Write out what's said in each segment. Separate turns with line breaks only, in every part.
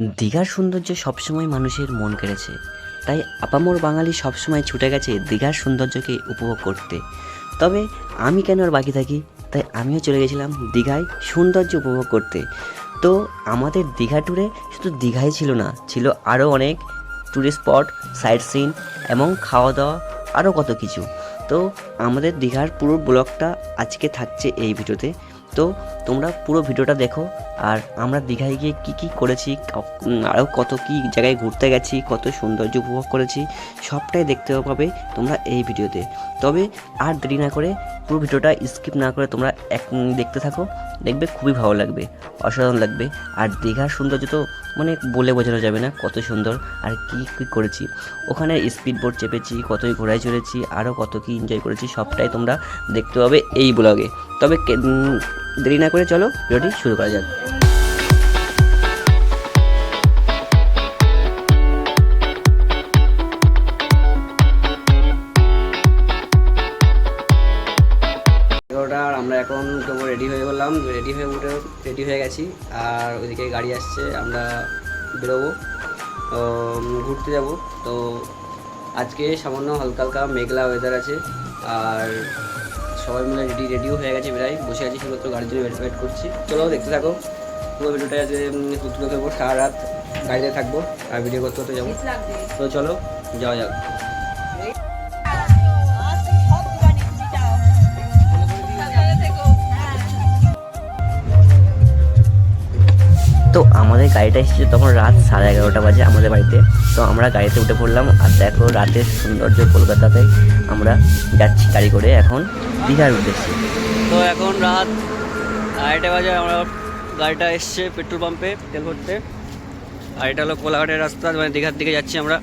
দীঘার সৌন্দর্য সবসময় মানুষের মন কেড়েছে। তাই আপামোর বাঙালি সবসময় ছুটে গেছে দীঘার সৌন্দর্যকে উপভোগ করতে। তবে আমি কেন আর বাকি থাকি? তাই আমিও চলে গেছিলাম দীঘায় সৌন্দর্য উপভোগ করতে। তো আমাদের দীঘা ট্যুরে শুধু দীঘাই ছিল না, ছিল আরও অনেক ট্যুরিস্ট স্পট সাইট সিন এবং খাওয়া দাওয়া আরও কত কিছু। তো আমাদের দীঘার পুরো ব্লগটা আজকে থাকছে এই ভিডিওতে। তো তোমরা পুরো ভিডিওটা দেখো, আর আমরা দীঘায় গিয়ে কী কী করেছি আরও কত কী জায়গায় ঘুরতে গেছি, কত সৌন্দর্য উপভোগ করেছি, সবটাই দেখতে পাবে তোমরা এই ভিডিওতে। তবে আর দেরি না করে পুরো ভিডিওটা স্কিপ না করে তোমরা এক দেখতে থাকো, দেখবে খুবই ভালো লাগবে, অসাধারণ লাগবে। আর দীঘার সৌন্দর্য তো মানে বলে বোঝানো যাবে না, কত সুন্দর, আর কী কী করেছি। ওখানে স্পিড বোট চেপেছি, কতই ঘোড়ায় চড়েছি আরও কত কী এনজয় করেছি, সবটাই তোমরা দেখতে পাবে এই ব্লগে তবে দেরি না করে চলো, ভিডিওটি শুরু করা যাক। আমরা এখন তবু রেডি হয়ে গেলাম। রেডি হয়ে উঠে রেডি হয়ে গেছি। আর ওইদিকে গাড়ি আসছে, আমরা বেরোবো। ঘুরতে যাব। তো আজকে সামান্য হালকা হালকা মেঘলা ওয়েদার আছে। আর সবাই মিলে রেডি রেডিও হয়ে গেছে প্রায়। বসে আছি শুধুমাত্র গাড়ির জন্য ওয়েট ওয়েট করছি। চলো দেখতে থাকো। পুরো ভিডিওটা আজকে তুলে দেবো সারা রাত গাড়িতে থাকব আর ভিডিও করতে করতে যাব। তো চলো যাওয়া যাক। আমাদের গাড়িটা এসেছে তখন রাত সাড়ে এগারোটা বাজে আমাদের বাড়িতে। তো আমরা গাড়িতে উঠে পড়লাম আর দেখো রাতের সৌন্দর্য কলকাতাতে আমরা যাচ্ছি গাড়ি করে। এখন দীঘার উদ্দেশ্যে। তো এখন রাত আড়াইটা বাজে আমরা গাড়িটা এসছে পেট্রোল পাম্পে তেল ভরতে। আর এটা হলো কোলাঘাটের রাস্তা মানে দীঘার দিকে যাচ্ছি আমরা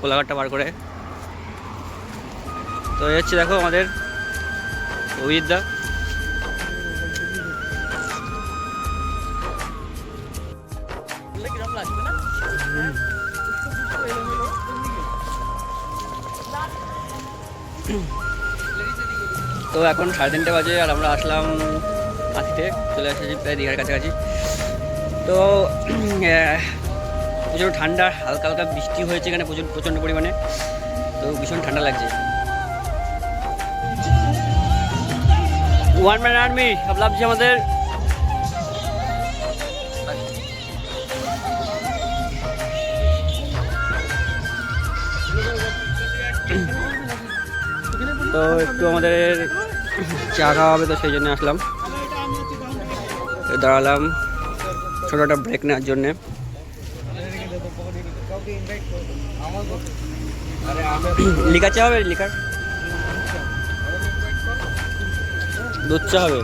কোলাঘাটটা পার করে। তো হচ্ছে দেখো আমাদের অভিজিৎদা তো এখন সাড়ে তিনটে বাজে আর আমরা আসলাম কাঁথিতে চলে এসেছি প্রায় দীঘার কাছাকাছি। তো প্রচুর ঠান্ডা, হালকা হালকা বৃষ্টি হয়েছে এখানে প্রচুর প্রচণ্ড পরিমাণে। তো ভীষণ ঠান্ডা লাগছে। ওয়ান ম্যান আর্মি লাভ আমাদের। তো একটু আমাদের চা খাওয়া হবে তো সেই জন্য আসলাম। দাঁড়ালাম ছোটো একটা ব্রেক নেওয়ার জন্যে। লিকার চা হবে, লিকার? দুধ চা হবে?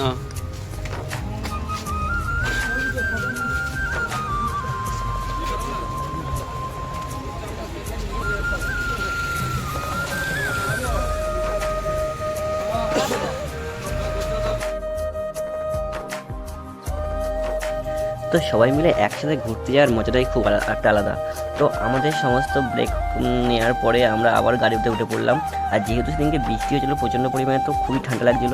না। তো সবাই মিলে একসাথে ঘুরতে যাওয়ার মজাটাই খুব একটা আলাদা। তো আমাদের সমস্ত ব্রেক নেওয়ার পরে আমরা আবার গাড়িতে উঠে পড়লাম। আর যেহেতু সেদিনকে বৃষ্টি হয়েছিল, প্রচণ্ড পরিমাণে তো খুবই ঠান্ডা লাগছিল।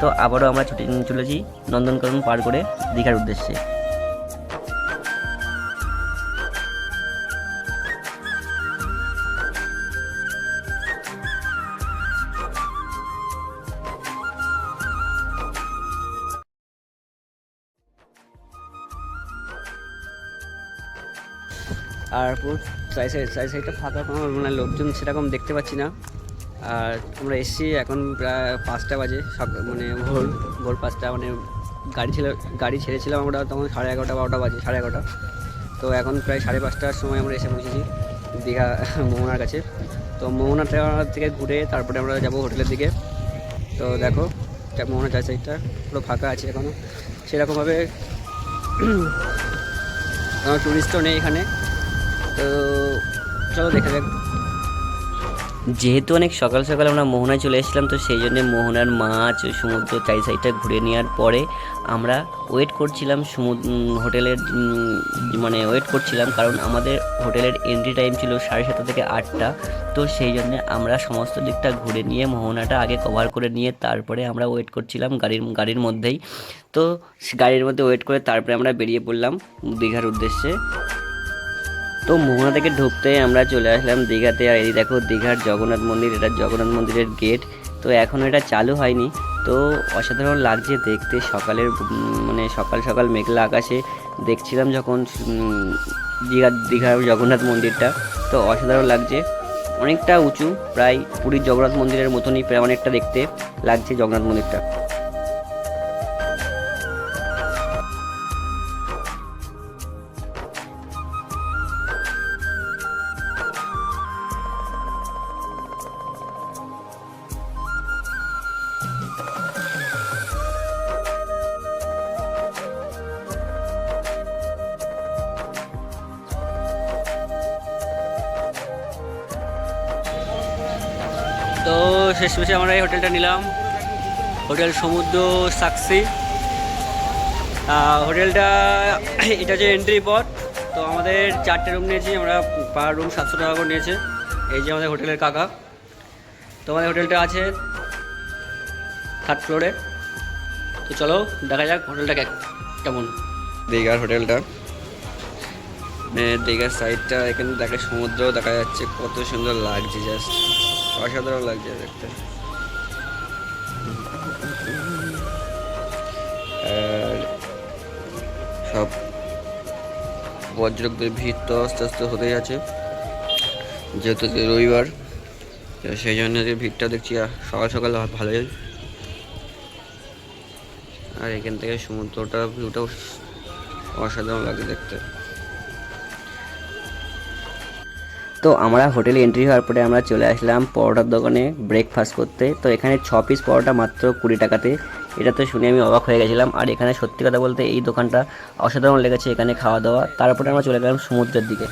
তো আবারও আমরা ছুটে চলেছি নন্দনকানন পার করে দীঘার উদ্দেশ্যে। আর পুরো চাই সাইড চাই সাইডটা ফাঁকা কোনো মানে লোকজন সেরকম দেখতে পাচ্ছি না। আর আমরা এসেছি এখন প্রায় পাঁচটা বাজে সক- মানে ভোর ভোর পাঁচটা মানে গাড়ি ছিল গাড়ি ছেড়েছিলাম আমরা তখন সাড়ে এগারোটা, বারোটা বাজে, সাড়ে এগারোটা। তো এখন প্রায় সাড়ে পাঁচটার সময় আমরা এসে পৌঁছেছি দীঘা, মোহনার কাছে। তো মোহনার থেকে ঘুরে তারপরে আমরা যাব হোটেলের দিকে। তো দেখো, এটা মোহনা চার সাইডটা পুরো ফাঁকা আছে এখনও সেরকমভাবে কোনো টুরিস্টও নেই এখানে। তো চলো দেখা যাক। যেহেতু অনেক সকাল সকাল আমরা মোহনায় চলে এসেছিলাম, তো সেই জন্য মোহনার মাছ সমুদ্র চাই সাইডটা ঘুরে নেওয়ার পরে আমরা ওয়েট করছিলাম সমুদ্র হোটেলের মানে ওয়েট করছিলাম কারণ আমাদের হোটেলের এন্ট্রি টাইম ছিল সাড়ে সাতটা থেকে আটটা। তো সেই জন্য আমরা সমস্ত দিকটা ঘুরে নিয়ে মোহনাটা আগে কভার করে নিয়ে তারপরে আমরা ওয়েট করছিলাম গাড়ির গাড়ির মধ্যেই। তো গাড়ির মধ্যে ওয়েট করে তারপরে আমরা বেরিয়ে পড়লাম দীঘার উদ্দেশ্যে। তো মোহনা থেকে ঢুকতে আমরা চলে আসলাম দীঘাতে। আর এই দেখো, দীঘার জগন্নাথ মন্দির, এটা জগন্নাথ মন্দিরের গেট তো এখনও এটা চালু হয়নি। তো অসাধারণ লাগছে দেখতে। সকালের মানে সকাল সকাল মেঘলা আকাশে দেখছিলাম যখন দীঘার দীঘার জগন্নাথ মন্দিরটা। তো অসাধারণ লাগছে। অনেকটা উঁচু, প্রায় পুরীর জগন্নাথ মন্দিরের মতনই, প্রায় অনেকটা দেখতে লাগছে জগন্নাথ মন্দিরটা। তো শেষমেশে আমরা এই হোটেলটা নিলাম। হোটেল সমুদ্র সাক্ষী হোটেলটা, এটা হচ্ছে এন্ট্রি পথ, তো আমাদের চারটে রুম নিয়েছি, আমরা পার রুম সাতশো টাকা করে নিয়েছে। এই যে আমাদের হোটেলের কাকা। তো আমাদের হোটেলটা আছে থার্ড ফ্লোরে তো চলো, দেখা যাক হোটেলটা কেমন। দীঘার হোটেলটা। মানে দীঘার সাইডটা এখানে দেখে সমুদ্র দেখা যাচ্ছে, কত সুন্দর লাগছে জাস্ট অসাধারণ লাগছে দেখতে। সব পর্যটকদের ভিড় তো আস্তে আস্তে হতেই আছে। যেহেতু আজকে রবিবার সেই জন্য যে ভিড়টা দেখছি সকাল সকাল ভালোই। আর এখান থেকে সমুদ্রটা ভিউটাও অসাধারণ লাগে দেখতে। তো আমরা হোটেলে এন্ট্রি হওয়ার পরে আমরা চলে আসলাম পরোটার দোকানে ব্রেকফাস্ট করতে। তো এখানে ছ পিস পরোটা মাত্র কুড়ি টাকাতে। এটা তো শুনে আমি অবাক হয়ে গেছিলাম। আর এখানে সত্যি কথা বলতে এই দোকানটা অসাধারণ লেগেছে এখানে খাওয়া দাওয়া। তারপরে আমরা চলে গেলাম সমুদ্রের দিকে।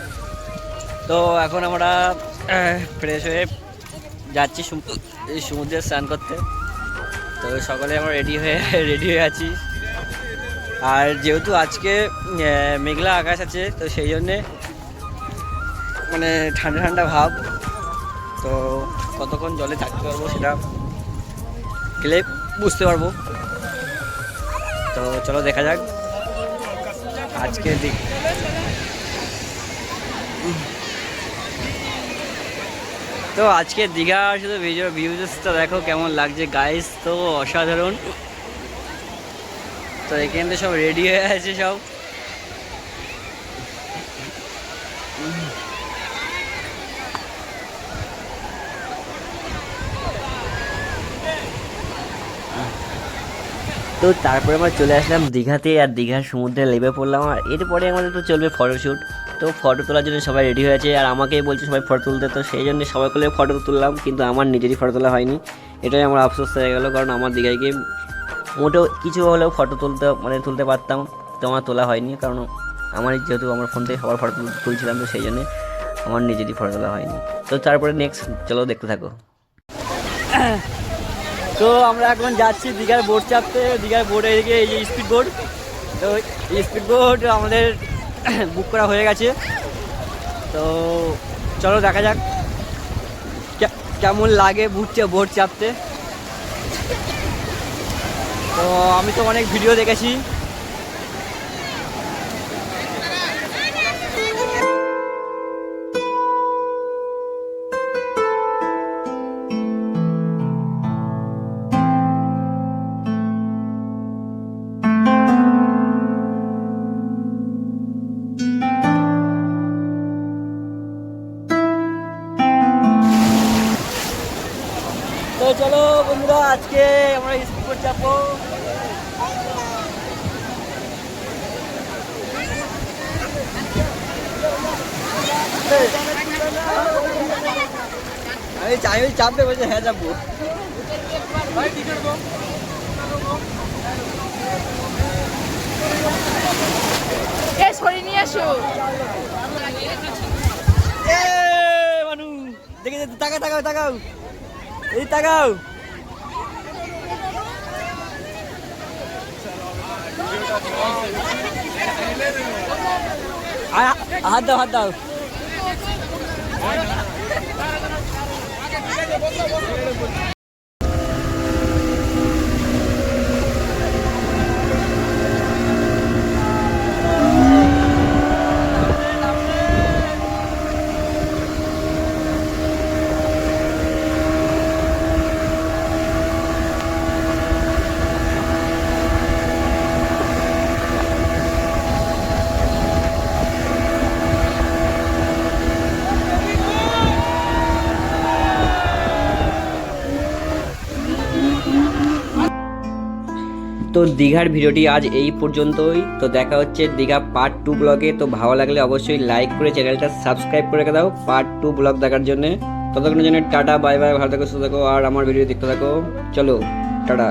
তো এখন আমরা ফ্রেশ হয়ে যাচ্ছি এই সমুদ্রে স্নান করতে। তো সকালে আমরা রেডি হয়ে রেডি হয়ে আছি। আর যেহেতু আজকে মেঘলা আকাশ আছে, তো সেই জন্যে মানে ঠান্ডা ঠান্ডা ভাব। তো কতক্ষণ জলে থাকতে পারব সেটা গেলে বুঝতে পারব। তো চলো দেখা যাক। আজকে দিক তো আজকে দীঘা শুধু ভিডিও ভিউজটা দেখো কেমন লাগছে। গাইস তো অসাধারণ। তো এখান সব রেডি হয়ে আছে সব। তো তারপরে আমরা চলে আসলাম দীঘাতে আর দীঘার সমুদ্রে লেবে পড়লাম আর এরপরে আমাদের তো চলবে ফটোশ্যুট তো ফটো তোলার জন্য সবাই রেডি হয়েছে আর আমাকেই বলছে সবাই ফটো তুলতে। তো সেই জন্য সবাই করে ফটো তুললাম, কিন্তু আমার নিজেরই ফটো তোলা হয়নি। এটাই আমার আফসোস হয়ে গেলো, কারণ আমার দীঘায় গিয়ে মোটেও কিছু হলেও ফটো তুলতে মানে তুলতে পারতাম। তো আমার তোলা হয়নি, কারণ আমার যেহেতু আমার ফোন থেকে সবার ফটো তুলছিলাম, তো সেই জন্য আমার নিজেরই ফটো তোলা হয়নি। তো তারপরে নেক্সট চলো দেখতে থাকো। তো আমরা এখন যাচ্ছি দীঘার বোট চাপতে। দীঘার বোটে এদিকে এই যে স্পিড বোট তো স্পিড বোট আমাদের বুক করা হয়ে গেছে। তো চলো দেখা যাক। কেমন লাগে বুটছে বোট চাপতে? তো আমি তো অনেক ভিডিও দেখেছি। তো চলো বন্ধুরা আজকে আমরা বোট চাপবো আমি চাই ওই চাপবে বলছে হ্যাঁ চাপবো
এ সরি নিয়ে আসো
দেখে যে তাকাও তাকাও তাকাও। এই তাকাও। হাত দাও হাত দাও।
তো দীঘার ভিডিওটি আজ এই পর্যন্তই। তো দেখা হচ্ছে দীঘা পার্ট টু ব্লগে তো ভালো লাগলে অবশ্যই লাইক করে চ্যানেলটা সাবস্ক্রাইব করে দাও পার্ট টু ব্লগ দেখার জন্য। ততক্ষণের জন্য টাটা বাই বাই ভালো থাকো, সুস্থ থাকো, আর আমার ভিডিও দেখতে থাকো। চলো, টাটা।